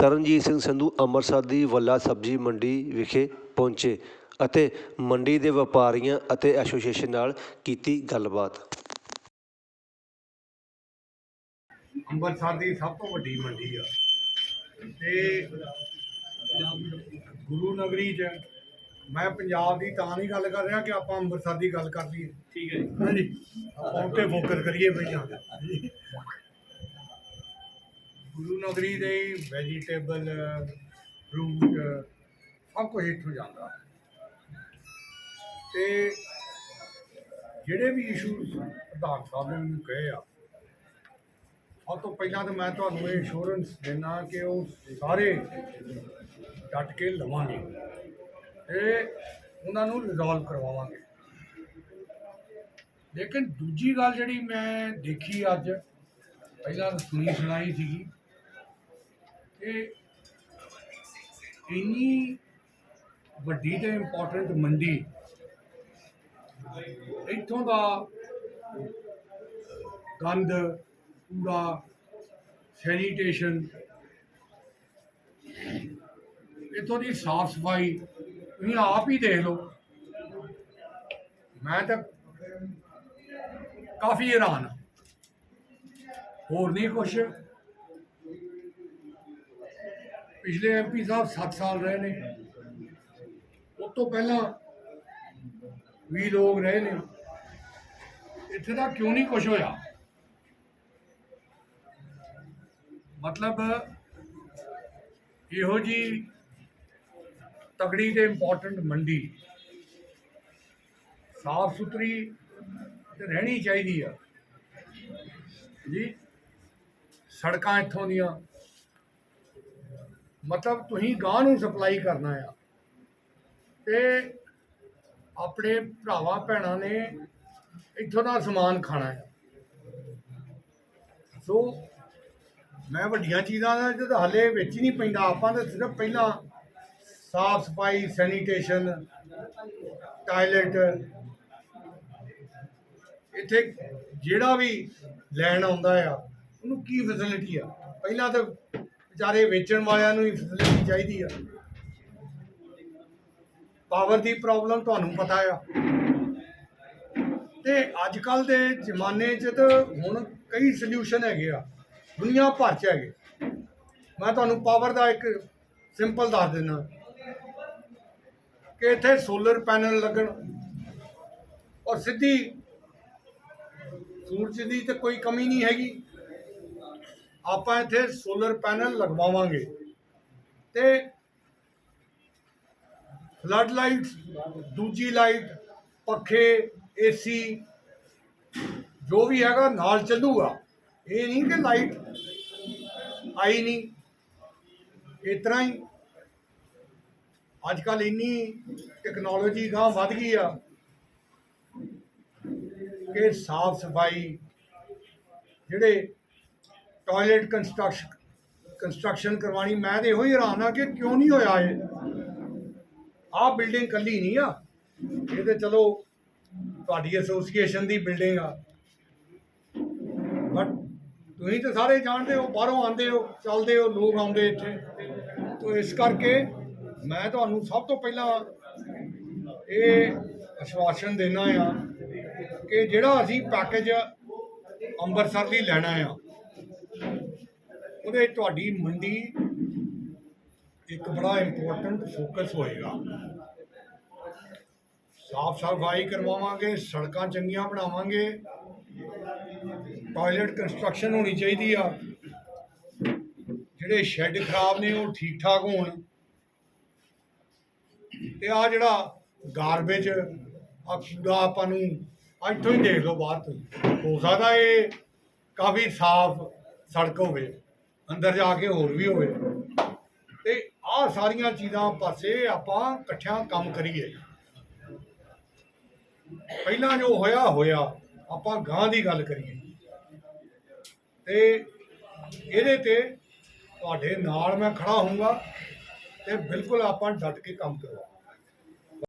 ਤਰਨਜੀਤ ਸਿੰਘ ਸੰਧੂ ਅੰਮ੍ਰਿਤਸਰ ਦੀ ਵੱਲਾ ਸਬਜ਼ੀ ਮੰਡੀ ਵਿਖੇ ਪਹੁੰਚੇ ਅਤੇ ਮੰਡੀ ਦੇ ਵਪਾਰੀਆਂ ਅਤੇ ਐਸੋਸੀਏਸ਼ਨ ਨਾਲ ਕੀਤੀ ਗੱਲਬਾਤ। ਅੰਮ੍ਰਿਤਸਰ ਦੀ ਸਭ ਤੋਂ ਵੱਡੀ ਮੰਡੀ ਆ। ਤੇ ਗੁਰੂ ਨਗਰੀ ਚ ਮੈਂ ਪੰਜਾਬ ਦੀ ਤਾਂ ਨਹੀਂ ਗੱਲ ਕਰ ਰਿਹਾ ਕਿ ਆਪਾਂ ਅੰਮ੍ਰਿਤਸਰ ਦੀ ਗੱਲ ਕਰ ਲਈਏ। ਠੀਕ ਹੈ ਹਾਂਜੀ। ਆਪਾਂ ਉੱਤੇ ਫੋਕਸ ਕਰੀਏ ਪਹਿਲਾਂ ਗੁਰੂ ਨਗਰੀ ਦੇ ਵੈਜੀਟੇਬਲ ਫਰੂਟ ਸਭ ਕੁਝ ਇੱਥੋਂ ਜਾਂਦਾ। ਤੇ ਜਿਹੜੇ ਵੀ ਇਸ਼ੂ ਪ੍ਰਧਾਨ ਸਾਹਿਬ ਨੇ ਮੈਨੂੰ ਕਹੇ ਆ, ਸਭ ਤੋਂ ਪਹਿਲਾਂ ਤਾਂ ਮੈਂ ਤੁਹਾਨੂੰ ਇਹ ਇੰਸ਼ੋਰੈਂਸ ਦੇਣਾ ਕਿ ਉਹ ਸਾਰੇ ਡਟ ਕੇ ਲਵਾਂਗੇ ਤੇ ਉਹਨਾਂ ਨੂੰ ਰਿਜ਼ੋਲਵ ਕਰਵਾਵਾਂਗੇ। ਲੇਕਿਨ ਦੂਜੀ ਗੱਲ ਜਿਹੜੀ ਮੈਂ ਦੇਖੀ ਅੱਜ, ਪਹਿਲਾਂ ਸੁਣੀ ਸੁਣਾਈ ਸੀਗੀ ਕਿ ਇੰਨੀ ਵੱਡੀ ਤੇ ਇੰਪੋਰਟੈਂਟ ਮੰਡੀ ਇੱਥੋਂ ਦਾ ਗੰਦ ਕੂੜਾ ਸੈਨੀਟੇਸ਼ਨ ਇੱਥੋਂ ਦੀ ਸਾਫ਼ ਸਫ਼ਾਈ, ਤੁਸੀਂ ਆਪ ਹੀ ਦੇਖ ਲਓ। ਮੈਂ ਤਾਂ ਕਾਫੀ ਹੈਰਾਨ ਹੋਰ ਨਹੀਂ ਕੁਛ। ਪਿਛਲੇ ਐਮਪੀ ਸਾਹਿਬ 7 ਸਾਲ ਰਹੇ ਨੇ। ਉਸ ਤੋਂ ਪਹਿਲਾਂ ਵੀ ਲੋਕ ਰਹੇ ਨੇ। ਇੱਥੇ ਦਾ ਕਿਉਂ ਨਹੀਂ ਕੁਛ ਹੋਇਆ? ਮਤਲਬ ਇਹੋ ਜੀ ਤਗੜੀ ਤੇ ਇੰਪੋਰਟੈਂਟ ਮੰਡੀ ਸਾਫ਼ ਸੁਥਰੀ ਤੇ ਰਹਿਣੀ ਚਾਹੀਦੀ ਆ। ਜੀ, ਸੜਕਾਂ ਇੱਥੋਂ ਦੀਆਂ ਮਤਲਬ ਤੁਸੀਂ ਗਾਂ ਨੂੰ ਸਪਲਾਈ ਕਰਨਾ ਆ। ਤੇ ਆਪਣੇ ਭਰਾਵਾਂ, ਭੈਣਾਂ ਨੇ ਇੱਥੋਂ ਦਾ ਸਮਾਨ ਖਾਣਾ ਆ। ਸੋ ਮੈਂ ਵੱਡੀਆਂ ਚੀਜ਼ਾਂ ਦਾ ਜਦ ਹਲੇ ਵਿੱਚ ਹੀ ਨਹੀਂ ਪੈਂਦਾ। ਆਪਾਂ ਤਾਂ ਸਿਰਫ ਪਹਿਲਾਂ ਸਾਫ਼ ਸਫ਼ਾਈ, ਸੈਨੀਟੇਸ਼ਨ, ਟਾਇਲਟ, ਇੱਥੇ ਜਿਹੜਾ ਵੀ ਲੈਣ ਆਉਂਦਾ ਆ, ਉਹਨੂੰ ਕੀ ਫੈਸਿਲਿਟੀ ਆ? ਪਹਿਲਾਂ ਤਾਂ ਵਿਚਾਰੇ ਵੇਚਣ ਵਾਲਿਆਂ ਨੂੰ ਹੀ ਫੈਸਿਲਿਟੀ ਚਾਹੀਦੀ ਆ। ਪਾਵਰ ਦੀ ਪ੍ਰੋਬਲਮ ਤੁਹਾਨੂੰ ਪਤਾ ਆ। ਤੇ ਅੱਜ ਕੱਲ ਦੇ ਜ਼ਮਾਨੇ 'ਚ ਤਾਂ ਹੁਣ ਕਈ ਸੋਲੂਸ਼ਨ ਹੈਗੇ ਆ। ਦੁਨੀਆ ਭਰ 'ਚ ਹੈਗੇ। ਮੈਂ ਤੁਹਾਨੂੰ ਪਾਵਰ ਦਾ ਇੱਕ ਸਿੰਪਲ ਦੱਸ ਦਿੰਦਾ। ਕਿ ਇੱਥੇ ਸੋਲਰ ਪੈਨਲ ਲੱਗਣ ਔਰ ਸਿੱਧੀ ਸੂਰਜ ਦੀ ਤੇ ਕੋਈ ਕਮੀ ਨਹੀਂ ਹੈਗੀ। ਆਪਾਂ ਇੱਥੇ ਸੋਲਰ ਪੈਨਲ ਲਗਵਾਵਾਂਗੇ। ਤੇ ਫਲੱਡ ਲਾਈਟਸ ਦੂਜੀ ਲਾਈਟ ਪੱਖੇ ਏਸੀ ਜੋ ਵੀ ਹੈਗਾ ਨਾਲ ਚੱਲੂਗਾ। ਇਹ ਨਹੀਂ ਕਿ ਲਾਈਟ ਆਈ ਨਹੀਂ। ਇਸ ਤਰ੍ਹਾਂ ਹੀ ਅੱਜ ਕੱਲ ਇੰਨੀ ਟੈਕਨੋਲੋਜੀ ਗਾਂ ਵੱਧ ਗਈ ਆ ਕਿ ਸਾਫ਼ ਸਫ਼ਾਈ ਜਿਹੜੇ ਟਾਇਲਟ ਕੰਸਟਰਕਸ਼ਨ ਕੰਸਟਰਕਸ਼ਨ ਕਰਵਾਣੀ ਮੈਂ ਤੇ ਇਹੋ ਹੀ ਹੈਰਾਨ ਆ ਕਿ ਕਿਉਂ ਨਹੀਂ ਹੋਇਆ ਇਹ? ਆਹ ਬਿਲਡਿੰਗ ਕੱਲੀ ਨਹੀਂ ਆ। ਇਹ ਤੇ ਚਲੋ ਤੁਹਾਡੀ ਐਸੋਸੀਏਸ਼ਨ ਦੀ ਬਿਲਡਿੰਗ ਆ। ਬਟ ਤੁਸੀਂ ਤਾਂ ਸਾਰੇ ਜਾਣਦੇ ਹੋ, ਬਾਹਰੋਂ ਆਉਂਦੇ ਹੋ, ਚੱਲਦੇ ਹੋ, ਲੋਕ ਆਉਂਦੇ ਇੱਥੇ। ਤੋ ਇਸ ਕਰਕੇ ਮੈਂ ਤੁਹਾਨੂੰ ਸਭ ਤੋਂ ਪਹਿਲਾਂ ਇਹ ਅਸ਼ਵਾਸਨ ਦੇਣਾ ਆ ਕਿ ਜਿਹੜਾ ਅਸੀਂ ਪੈਕੇਜ ਅੰਮ੍ਰਿਤਸਰ ਲਈ ਲੈਣਾ ਆ ਉਹਦੇ ਤੁਹਾਡੀ ਮੰਡੀ ਇੱਕ ਬੜਾ ਇੰਪੋਰਟੈਂਟ ਫੋਕਸ ਹੋਏਗਾ। ਸਾਫ਼ ਸਫ਼ਾਈ ਕਰਵਾਵਾਂਗੇ, ਸੜਕਾਂ ਚੰਗੀਆਂ ਬਣਾਵਾਂਗੇ। ਟਾਇਲਟ ਕੰਸਟਰਕਸ਼ਨ ਹੋਣੀ ਚਾਹੀਦੀ ਆ। ਜਿਹੜੇ ਸ਼ੈੱਡ ਖਰਾਬ ਨੇ, ਉਹ ਠੀਕ ਠਾਕ ਹੋਣ। ਤੇ ਆ ਜਿਹੜਾ ਗਾਰਬੇਜ ਆ ਕੂੜਾ ਆਪਾਂ ਨੂੰ ਇੱਥੋਂ ਹੀ ਦੇਖ ਲਓ ਬਾਹਰ ਤੋਂ। ਹੀ। ਹੋ ਸਕਦਾ ਇਹ ਕਾਫੀ ਸਾਫ਼ ਸੜਕ ਹੋਵੇ। ਅੰਦਰ ਜਾ ਕੇ ਹੋਰ ਵੀ ਹੋਵੇ। ਤੇ ਆਹ ਸਾਰੀਆਂ ਚੀਜ਼ਾਂ ਪਾਸੇ ਆਪਾਂ ਇਕੱਠਿਆਂ ਕੰਮ ਕਰੀਏ। ਪਹਿਲਾਂ ਜੋ ਹੋਇਆ ਹੋਇਆ। ਆਪਾਂ ਗਾਂ ਦੀ ਗੱਲ ਕਰੀਏ। ਤੇ ਇਹਦੇ ਤੇ ਤੁਹਾਡੇ ਨਾਲ ਮੈਂ ਖੜਾ ਹੋਊਗਾ ਤੇ ਬਿਲਕੁਲ ਆਪਾਂ ਡਟ ਕੇ ਕੰਮ ਕਰਵਾ